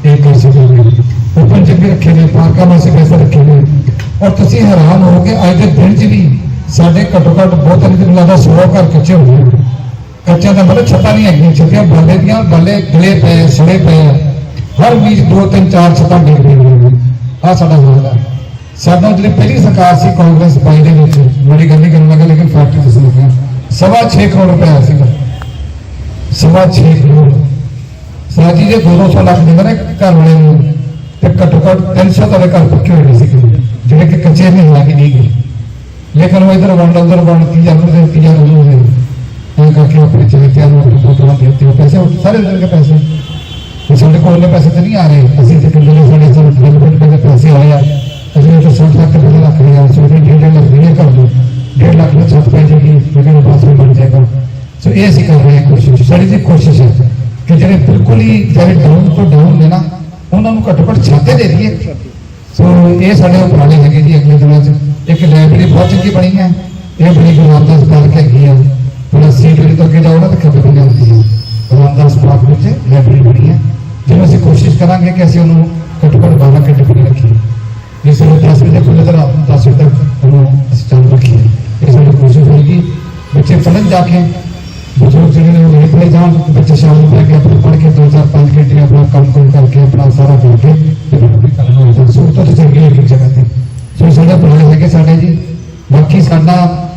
ਇਹ ਕਰ ਸਕਦੇ ਹੋ। ਓਪਨ ਜਿਮ ਵੀ ਰੱਖੇ ਨੇ, ਪਾਰਕਾਂ ਵਾਸਤੇ ਪੈਸੇ ਰੱਖੇ ਨੇ। ਔਰ ਤੁਸੀਂ ਹੈਰਾਨ ਹੋਵੋਗੇ ਅੱਜ ਦੇ ਦਿਨ 'ਚ ਵੀ ਸਾਡੇ ਘੱਟੋ ਘੱਟ ਬਹੁਤ ਨਹੀਂ ਦਿਨ ਲੱਗਦਾ 100 ਘਰ ਕੱਚੇ ਹੋ ਗਏ ਕੱਚਿਆਂ ਦਾ ਮਤਲਬ ਛੱਤਾਂ ਨਹੀਂ ਹੈਗੀਆਂ, ਛੱਤੀਆਂ ਬਾਲੇ ਦੀਆਂ, ਬਾਲੇ ਗਲੇ ਪਏ, ਸੜੇ ਪਏ ਆ। ਹਰ ਵੀਕ ਦੋ, ਤਿੰਨ, ਚਾਰ ਛੱਤਾਂ ਡਿੱਗ ਰਹੀਆਂ ਆ ਸਾਡਾ ਹਾਲ ਹੈ ਸਾਡਾ ਜਿਹੜੀ ਪਹਿਲੀ ਸਰਕਾਰ ਸੀ ਕਾਂਗਰਸ ਪਾਈ ਦੇ ਵਿੱਚ, ਬੜੀ ਗੱਲ ਨਹੀਂ ਕਰਨ ਲੱਗਾ ਲੇਕਿਨ ਫੈਕਟ ਦੱਸ ਸਵਾ 6 ਕਰੋੜ ਰੁਪਏ ਸੀਗਾ। ਸਵਾ 6 ਕਰੋੜ। ਸਾਜੀ ਦੇ 200 ਲੱਖ ਦਿੰਦੇ ਨੇ ਘਰ ਵਾਲੇ ਨੂੰ, ਤੇ ਘੱਟੋ ਘੱਟ 300 ਤੁਹਾਡੇ ਘਰ ਪੱਕੇ ਹੋਏ ਸੀ ਜਿਹੜੇ ਕਿ ਕੱਚੇ ਨਹੀਂ ਲਾ ਨਹੀਂ ਗਏ। ਲੇਕਿਨ ਉਹ ਇਧਰ ਵੰਡ, ਅੰਦਰ ਵੰਡ ਤੀਜਾ ਨੂੰ ਦੇ ਤੀਜਾ ਨੂੰ ਦੇ। ਇਹ ਕਰਕੇ ਆਪਣੇ ਚੇਤਿਆਂ ਨੂੰ ਫੋਟੋਆਂ ਦਿੱਤੇ। ਉਹ ਪੈਸੇ ਸਾਰੇ ਦਿਨ ਦੇ ਪੈਸੇ। ਤੇ ਸਾਡੇ ਕੋਲ ਨੇ ਪੈਸੇ ਤਾਂ ਨਹੀਂ ਆ ਰਹੇ। ਅਸੀਂ ਤੇ ਕਿੰਨੇ ਸਾਡੇ ਤੋਂ ਡਿਵੈਲਪਮੈਂਟ ਦੇ ਪੈਸੇ ਆਏ ਆ। ਸੋ ਇਹ ਅਸੀਂ ਕਰ ਰਹੇ ਹਾਂ ਕੋਸ਼ਿਸ਼। ਸਾਡੀ ਜੀ ਕੋਸ਼ਿਸ਼ ਹੈ ਕਿ ਜਿਹੜੇ ਬਿਲਕੁਲ ਹੀ ਜਿਹੜੇ ਡਾਊਨ ਤੋਂ ਡਾਊਨ ਨੇ ਨਾ, ਉਹਨਾਂ ਨੂੰ ਘੱਟੋ ਘੱਟ ਛਾਤੇ ਦੇ ਦਈਏ। ਸੋ ਇਹ ਸਾਡੇ ਉਪਰਾਲੇ ਹੈਗੇ ਜੀ ਅਗਲੇ ਦਿਨਾਂ 'ਚ। ਇੱਕ ਲਾਇਬ੍ਰੇਰੀ ਬਹੁਤ ਚੰਗੀ ਬਣੀ ਹੈ। ਇਹ ਬੜੀ ਗੁਰੂ ਰਾਮਦਾਸ ਪਾਰਕ ਹੈਗੀ ਆ। ਥੋੜਾ ਸੀਟ ਜਿਹੜੀ ਤੋਂ ਅੱਗੇ ਜਾਓ ਨਾ, ਤਾਂ ਖੱਬੇ ਬੰਨੇ ਹੁੰਦੀ ਹੈ। ਰਾਮਦਾਸ ਪਾਰਕ ਵਿੱਚ ਲਾਇਬ੍ਰੇਰੀ ਬਣੀ ਹੈ। ਜਿਹਨੂੰ ਅਸੀਂ ਕੋਸ਼ਿਸ਼ ਕਰਾਂਗੇ ਕਿ ਅਸੀਂ ਉਹਨੂੰ ਘੱਟੋ ਘੱਟ 12 ਘੰਟੇ ਪੂਰੀ ਰੱਖੀਏ। ਜਿਸ ਵੇਲੇ 10 ਵਜੇ ਖੁੱਲ੍ਹੇ ਤਾਂ ਰਾਤ 10 ਵਜੇ ਤੱਕ ਉਹਨੂੰ ਅਸੀਂ ਚਾਲੂ ਰੱਖੀਏ। ਇਹ ਸਾਡੀ ਕੋਸ਼ਿਸ਼ ਹੋਏਗੀ। ਬੱਚੇ ਪੜ੍ਹਨ ਜਾ ਕੇ ਬਜ਼ੁਰਗ ਜਿਹੜੇ ਨੇ ਉਹ ਨਹੀਂ ਪੜ੍ਹੇ ਜਾਣ ਬੱਚੇ ਸ਼ਾਮ ਨੂੰ ਬਹਿ ਕੇ ਆਪਣਾ ਪੜ੍ਹ ਕੇ ਦੋ ਚਾਰ ਪੰਜ ਘੰਟੇ ਆਪਣਾ ਕੰਮ ਕੰਮ ਕਰਕੇ ਆਪਣਾ ਸਾਰਾ ਕਰਕੇ ਤੇ ਫਿਰ ਵੀ ਕਰਨ ਹੋ ਸੋ। ਤਾਂ ਚੰਗੀ ਇੱਕ ਜਗ੍ਹਾ ਤੇ। ਸੋ ਸਾਡਾ ਪ੍ਰੋਗਰਾਮ ਹੈ ਕਿ ਸਾਡੇ ਜੀ। ਬਾਕੀ ਸਾਡਾ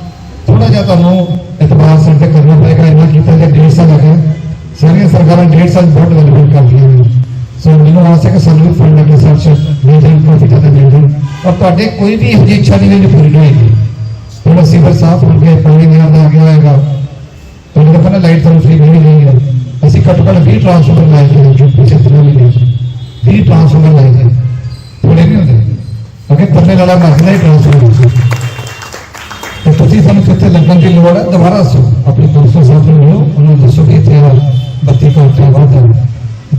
ਥੋੜਾ ਜਿਹਾ ਤੁਹਾਨੂੰ ਇਤਬਾਰ ਸਾਡੇ ਕਰਨਾ ਪਏਗਾ, ਇੰਨਾ ਕੀਤਾ ਕਿ ਡੇਢ ਸਾਲ ਹੋ ਗਿਆ ਸਾਰੀਆਂ ਸਰਕਾਰਾਂ ਡੇਢ ਸਾਲ ਬਹੁਤ ਡਿਵੈਲਪਮੈਂਟ ਕਰ ਰਹੀਆਂ ਨੇ। ਸੋ ਮੈਨੂੰ ਆਸ ਹੈ ਕਿ ਸਾਨੂੰ ਵੀ ਫੰਡ ਅੱਗੇ ਸਰਚ, ਮਿਲ ਜਾਣ, ਕਾਫੀ ਜ਼ਿਆਦਾ ਮਿਲ ਜਾਣ। ਔਰ ਤੁਹਾਡੇ ਕੋਈ ਵੀ ਇਹੋ ਜਿਹੀ ਇੱਛਾ ਨਹੀਂ, ਜਿਹੜੀ ਪੂਰੀ ਨਹੀਂ ਹੋਏਗੀ। ਹੁਣ ਸਿਵਰ ਸਾਫ਼ ਹੋ ਗਿਆ ਪਾਣੀ ਨਹੀਂ ਆਉਂਦਾ ਆ ਗਿਆ ਹੋਏਗਾ ਤੁਹਾਨੂੰ ਤਾਂ ਪਤਾ ਲਾਈਟ ਤੁਹਾਨੂੰ ਫ੍ਰੀ ਮਿਲ ਹੈ। ਅਸੀਂ ਘੱਟੋ ਘੱਟ 20 ਟ੍ਰਾਂਸਫਾਰਮਰ ਲਾਏ ਨੇ ਜੋ ਪਿਛਲੇ ਤਿੰਨ ਮਹੀਨੇ 20 ਟ੍ਰਾਂਸਫਾਰਮਰ ਲਾਏ ਨੇ ਥੋੜੇ ਨਹੀਂ ਹੁੰਦੇ। ਅਗੇ ਪੱਲੇ ਵਾਲਾ ਮਸਲਾ ਹੀ ਟ੍ਰਾਂਸਫਾਰਮਰ ਤੇ ਤੁਸੀਂ ਸਾਨੂੰ ਕਿੱਥੇ ਲੱਗਣ ਦੀ ਲੋੜ ਹੈ? ਦੁਬਾਰਾ ਦੱਸੋ। ਆਪਣੇ ਦੋਸਤਾਂ ਸਾਹਿਬ ਨੂੰ ਮਿਲੋ ਉਹਨਾਂ ਨੂੰ ਦੱਸੋ ਕਿ ਇੱਥੇ ਬੱਤੀ ਘੰਟੇ ਬਾਅਦ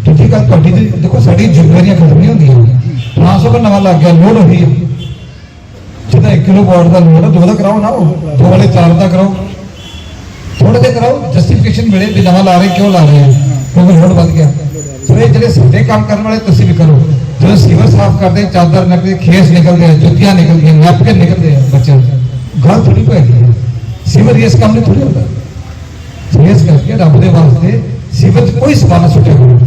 ਦੂਜੀ ਗੱਲ, ਤੁਹਾਡੀ ਦੀ ਦੇਖੋ, ਸਾਡੀ ਜ਼ਿੰਮੇਵਾਰੀਆਂ ਖਤਮ ਨਹੀਂ ਹੁੰਦੀਆਂ। ਟ੍ਰਾਂਸਫਾਰਮਰ ਨਵਾਂ ਲੱਗ ਗਿਆ ਲੋਡ ਹੋ ਹੈ। ਜਿਹਦਾ 1 ਕਿਲੋ ਵਾਟ ਦਾ ਲੋਡ ਹੈ, ਦੋ ਦਾ ਕਰਾਓ ਨਾ ਉਹ। ਦੋ ਵਾਲੇ ਚਾਰ ਦਾ ਕਰਾਓ। ਥੋੜੇ ਕਰਾਓ ਜਸਟੀਫਿਕੇਸ਼ਨ ਮਿਲੇ ਵੀ ਨਵਾਂ ਲਾ ਰਹੇ, ਕਿਉਂ ਲਾ ਰਹੇ ਕਿਉਂਕਿ ਲੋਡ ਵੱਧ ਗਿਆ। ਸੋ ਇਹ ਜਿਹੜੇ ਸਾਡੇ ਕੰਮ ਕਰਨ ਵਾਲੇ, ਤੁਸੀਂ ਵੀ ਕਰੋ। ਜਦੋਂ ਸੀਵਰ ਸਾਫ਼ ਕਰਦੇ, ਚਾਦਰ ਨਿਕਲਦੇ, ਖੇਸ ਨਿਕਲਦੇ ਆ ਜੁੱਤੀਆਂ ਨਿਕਲਦੀਆਂ ਨੈਪਕਿਨ ਨਿਕਲਦੇ ਆ ਬੱਚਿਆਂ ਗੱਲ ਥੋੜੀ ਪੈਗੀ ਹੈ ਸੀਵਰ ਇਸ ਕੰਮ ਨਹੀਂ ਥੋੜੀ ਹੁੰਦਾ। ਇਸ ਕਰਕੇ ਰੱਬ ਦੇ ਵਾਸਤੇ ਸੀਵਰ ਕੋਈ ਸਵਾਲ ਨਾ ਸੁੱਟਿਆ ਕਰੋ।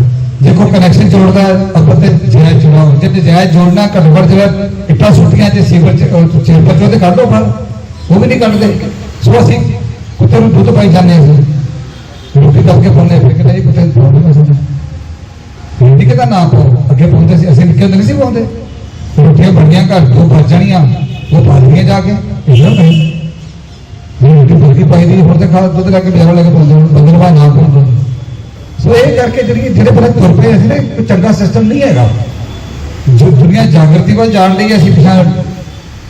ਦੇਖੋ ਕਨੈਕਸ਼ਨ ਜੋੜਦਾ ਹੈ ਅੱਬਰ ਤੇ ਜਾਇਜ਼ ਜੁੜਾਓ ਜੇ ਜਾਇਜ਼ ਜੋੜਨਾ ਘੱਟੋ ਘੱਟ ਜਿਹੜਾ ਇੱਟਾਂ ਸੁੱਟੀਆਂ ਤੇ ਸੀਵਰ 'ਚ, ਅਹ ਚੇਂਬਰ 'ਚ ਕੱਢ ਲਓ ਪਰ ਉਹ ਵੀ ਨਹੀਂ ਕੱਢਦੇ। ਸੋ ਅਸੀਂ ਕੁੱਤੇ ਨੂੰ ਦੁੱਧ ਪਾਈ ਜਾਂਦੇ ਹਾਂ ਅਸੀਂ। ਰੋਟੀ ਕਰਕੇ ਪਾਉਂਦੇ ਫਿਰ ਕਿਤੇ ਕੁੱਤੇ ਨੂੰ ਪ੍ਰੋਬਲਮ ਹੈ ਸਾਨੂੰ ਰੋਟੀ ਕਿਹਦਾ ਨਾ ਪਾਓ, ਅੱਗੇ ਪਾਉਂਦੇ ਸੀ, ਅਸੀਂ ਨਿੱਕੇ ਹੁੰਦੇ ਨਹੀਂ ਸੀ ਪਾਉਂਦੇ। ਰੋਟੀਆਂ ਬਣੀਆਂ ਘਰ ਤੋਂ ਬਚ ਜਾਣੀਆਂ, ਉਹ ਪਾ ਜਾ ਕੇ ਇਹਨਾਂ ਨਹੀਂ ਇਹ ਰੋਟੀ ਬਲਕੀ ਪਾਈ ਦੀ, ਹੁਣ ਤੇ ਖਾ ਦੁੱਧ ਲੈ ਕੇ ਬਿਆਰ ਲੈ ਕੇ ਪਾਉਂਦੇ ਹੁਣ, ਬੰਦੇ ਨੂੰ ਨਾ ਪਾਉਂਦੇ ਸੋ ਇਹ ਕਰਕੇ ਜਿਹੜੀ ਜਿਹੜੇ ਬੜੇ ਤੁਰ ਪਏ ਅਸੀਂ ਨਾ ਕੋਈ ਚੰਗਾ ਸਿਸਟਮ ਨਹੀਂ ਹੈਗਾ। ਜੋ ਦੁਨੀਆ ਜਾਗਰਤੀ ਵੱਲ ਜਾਣ ਲਈ ਅਸੀਂ ਪਿਛਾਂ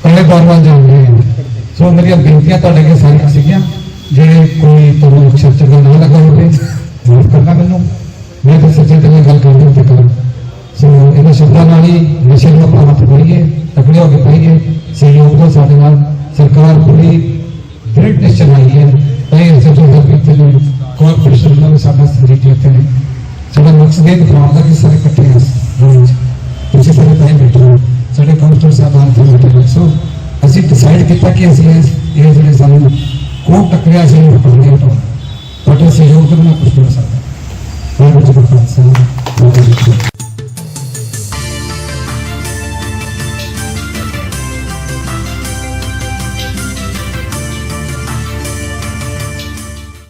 ਕੱਲੇ ਦੌਰ ਵੱਲ ਜਾਣ ਸੋ ਮੇਰੀਆਂ ਬੇਨਤੀਆਂ ਤੁਹਾਡੇ ਅੱਗੇ ਸਾਰੀਆਂ ਸੀਗੀਆਂ। ਜਿਹੜੇ ਕੋਈ ਤੁਹਾਨੂੰ ਅਕਸ਼ਰ ਚੰਗਾ ਨਾ ਲੱਗਾ ਹੋਵੇ, ਮਾਫ ਕਰਨਾ ਮੈਨੂੰ। ਮੈਂ ਤਾਂ ਸੱਚੇ ਦਿਲ ਨਾਲ ਗੱਲ ਕਰਦਾ ਤੇ ਕਰਾਂ ਸੋ ਇਹਨਾਂ ਸ਼ਬਦਾਂ ਨਾਲ ਹੀ ਨਸ਼ੇ ਨੂੰ ਆਪਾਂ ਹੱਥ ਫੜੀਏ, ਤਕੜੇ ਹੋ ਕੇ ਪਾਈਏ। ਸਹਿਯੋਗ ਦਾ ਸਾਡੇ ਨਾਲ ਸਰਕਾਰ ਪੂਰੀ ਦ੍ਰਿੜ ਨਿਸ਼ਚੈ ਆਈ ਹੈ। ਇਹ ਇਸੇ ਤੋਂ ਗੱਲ ਕੀਤੀ ਨੇ ਕਾਰਪੋਰੇਸ਼ਨ ਨਾਲ ਵੀ ਸਾਡਾ ਸਹਿਯੋਗ ਇੱਥੇ ਨੇ। ਸਾਡਾ ਮਕਸਦ ਇਹ ਦਿਖਾਉਣ ਦਾ ਕਿ ਸਾਰੇ ਇਕੱਠੇ ਹਾਂ। ਰੋਜ਼ ਤੁਸੀਂ ਸਾਰੇ ਤਾਂ ਬੈਠੇ ਹੋ। ਸਾਡੇ councillor contra a criação do parlamento, para que sejamos uma costura saudável. Obrigado pela atenção.